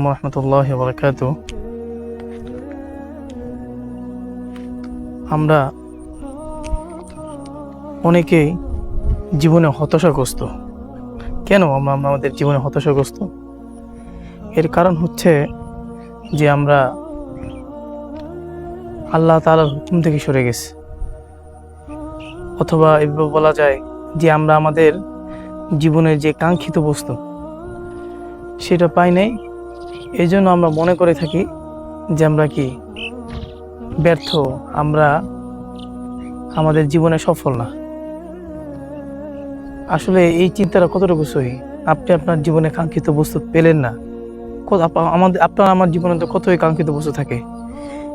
রহমতুল্লাহ বরকাত আমরা অনেকেই জীবনে হতাশাগ্রস্ত। কেন আমরা আমাদের জীবনে হতাশাগ্রস্ত? এর কারণ হচ্ছে যে আমরা আল্লাহ তালার হুকুম থেকে সরে গেছি। অথবা এভাবে বলা যায় যে আমরা আমাদের জীবনের যে কাঙ্ক্ষিত বস্তু, সেটা পাই নাই। এই জন্য আমরা মনে করে থাকি যে আমরা কি? ব্যর্থ, আমরা আমাদের জীবনে সফল না। আসলে এই চিন্তাটা কতটুকু সহি? আপনি আপনার জীবনে কাঙ্ক্ষিত বস্তু পেলেন না। আমাদের, আপনার আমার জীবনে তো কতই কাঙ্ক্ষিত বস্তু থাকে।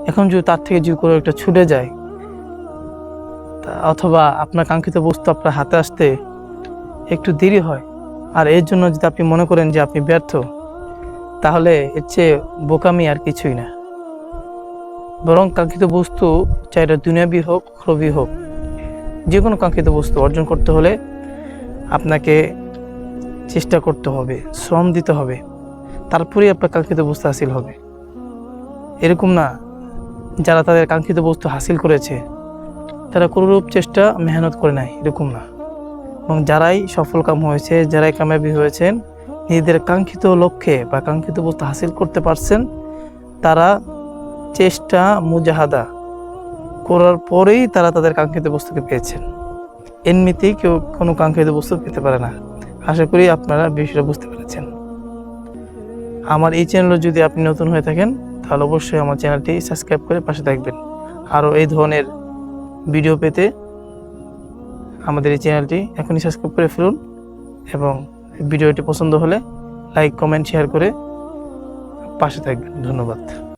এখন যদি তার থেকে যদি কোনো একটা ছুটে যায় অথবা আপনার কাঙ্ক্ষিত বস্তু আপনার হাতে আসতে একটু দেরি হয়, আর এর জন্য যদি আপনি মনে করেন যে আপনি ব্যর্থ তাহলে এর চেয়ে বোকামি আর কিছুই না। বরং কাঙ্ক্ষিত বস্তু চাই এটা দুনিয়াবি হোক, রবি হোক যে কোনো কাঙ্ক্ষিত বস্তু অর্জন করতে হলে আপনাকে চেষ্টা করতে হবে, শ্রম দিতে হবে। তারপরেই আপনার কাঙ্ক্ষিত বস্তু হাসিল হবে। এরকম না, যারা তাদের কাঙ্ক্ষিত বস্তু হাসিল করেছে, তারা কোনোরূপ চেষ্টা, মেহনত করে নাই, এরকম না। এবং যারাই সফল কাম হয়েছে, যারাই কামিয়াবি হয়েছেন নিজেদের কাঙ্ক্ষিত লক্ষ্যে বা কাঙ্ক্ষিত বস্তু হাসিল করতে পারছেন, তারা চেষ্টা মুজাহাদা করার পরেই তারা তাদের কাঙ্ক্ষিত বস্তুকে পেয়েছেন। এমনিতেই কেউ কোনো কাঙ্ক্ষিত বস্তু পেতে পারে না। আশা করি আপনারা বিষয়টা বুঝতে পেরেছেন। আমার এই চ্যানেলে যদি আপনি নতুন হয়ে থাকেন, তাহলে অবশ্যই আমার চ্যানেলটি সাবস্ক্রাইব করে পাশে থাকবেন। আরও এই ধরনের ভিডিও পেতে আমাদের এই চ্যানেলটি এখনই সাবস্ক্রাইব করে ফেলুন এবং ভিডিওটি পছন্দ হলে লাইক কমেন্ট শেয়ার করে পাশে থাকবেন। ধন্যবাদ।